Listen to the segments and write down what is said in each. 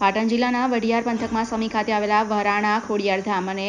પાટણ જિલ્લાના વઢિયાર પંથકમાં સમી ખાતે આવેલા વરાણા ખોડિયાર ધામ અને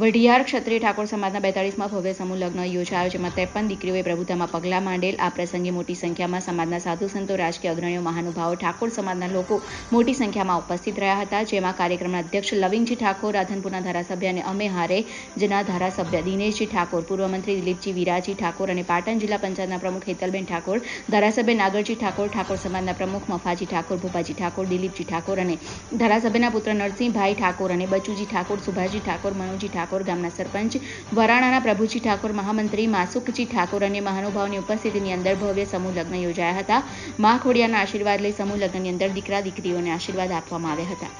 વઢિયાર ક્ષત્રિય ઠાકોર સમાજના બેતાળીસમાં ભવ્ય સમૂહ લગ્ન યોજાયો, જેમાં ત્રેપન દીકરીઓએ પ્રભુતામાં પગલાં માંડેલ. આ પ્રસંગે મોટી સંખ્યામાં સમાજના સાધુ સંતો, રાજકીય અગ્રણીઓ, મહાનુભાવો, ઠાકોર સમાજના લોકો મોટી સંખ્યામાં ઉપસ્થિત રહ્યા હતા. જેમાં કાર્યક્રમના અધ્યક્ષ લવિંગજી ઠાકોર, રાધનપુરના ધારાસભ્ય અને અમે હારે જેના ધારાસભ્ય દિનેશજી ઠાકોર, પૂર્વ મંત્રી દિલીપજી વિરાજી ઠાકોર અને પાટણ જિલ્લા પંચાયતના પ્રમુખ હેતલબેન ઠાકોર, ધારાસભ્ય નાગરજી ઠાકોર ઠાકોર સમાજના પ્રમુખ મફાજી ઠાકોર, ભૂપાજી ઠાકોર, દિલીપજી ઠાકોર અને ધારાસભ્યના પુત્ર નરસિંહભાઈ ઠાકોર અને બચુજી ઠાકોર, સુભાજી ઠાકોર, મનોજી ઠાકોર ગામના સરપંચ વરાણાના પ્રભુજી ઠાકોર મહામંત્રી માસુકજી ઠાકોર અને મહાનુભાવની ઉપસ્થિતિની અંદર ભવ્ય સમૂહ લગ્ન યોજાયા હતા. મા ખોડિયાના આશીર્વાદ લઈ સમૂહ લગ્નની અંદર દીકરા દીકરીઓને આશીર્વાદ આપવામાં આવ્યા હતા.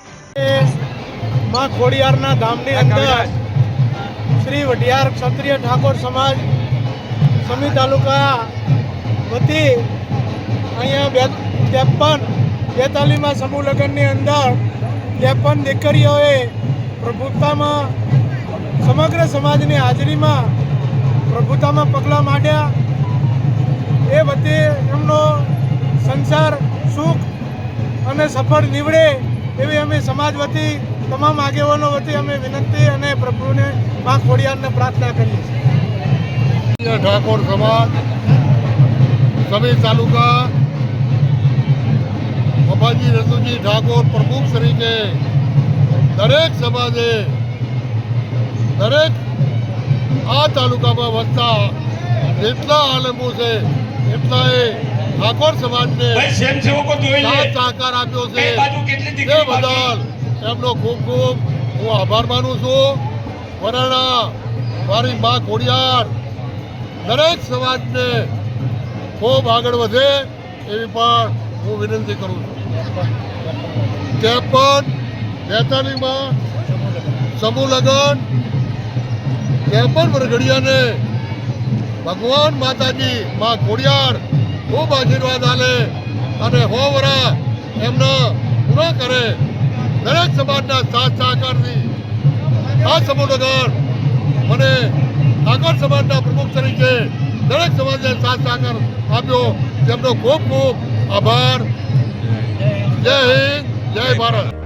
મા ખોડિયારના ધામની અંદર શ્રી વઢિયાર ક્ષત્રિય ઠાકોર સમાજ સમી તાલુકા વતી અહીંયા બે ત્રેપન બેતાલીમાં સમૂહ લગ્નની અંદર ત્રેપન દીકરીઓએ પ્રભુતામાં સમગ્ર સમાજની હાજરીમાં પ્રભુતામાં પગલાં માંડ્યા. એ વચ્ચે એમનો સંસાર સુખ અને સફળ નીવડે એવી અમે સમાજ વતી, તમામ આગેવાનો વતી અમે વિનંતી અને પ્રભુને મા ખોડિયારને પ્રાર્થના કરીએ છીએ. ઠાકોર સમાજ, સમી તાલુકા બાબાજી રસુજી ઠાકોર પ્રમુખ તરીકે દરેક સમાજે તાલુકામાં વસતા જેટલા આલમો છે એટલાએ ઠાકોર સમાજને સહકાર આપ્યો છે. તે બદલ એમનો ખૂબ ખૂબ હું આભાર માનું છું. વરાણા મારી મા ખોડિયાર દરેક સમાજને ખૂબ આગળ વધે એવી પણ હું વિનંતી કરું છું. ત્રેપન બેતાલીમાં સમૂહ લગન ત્રેપન વરઘડિયાને ભગવાન માતાજી મા ખોડિયાર ખૂબ આશીર્વાદ આલે અને હોવરા એમનો પૂરા કરે દરેક સમાજના સાથ સહકારથી. આ સમૂહ મને આગળ સમાજના પ્રમુખ તરીકે દરેક સમાજને સાથ સહકાર આપ્યો. તેમનો ખૂબ ખૂબ આભાર. જય હિન્દ, જય ભારત.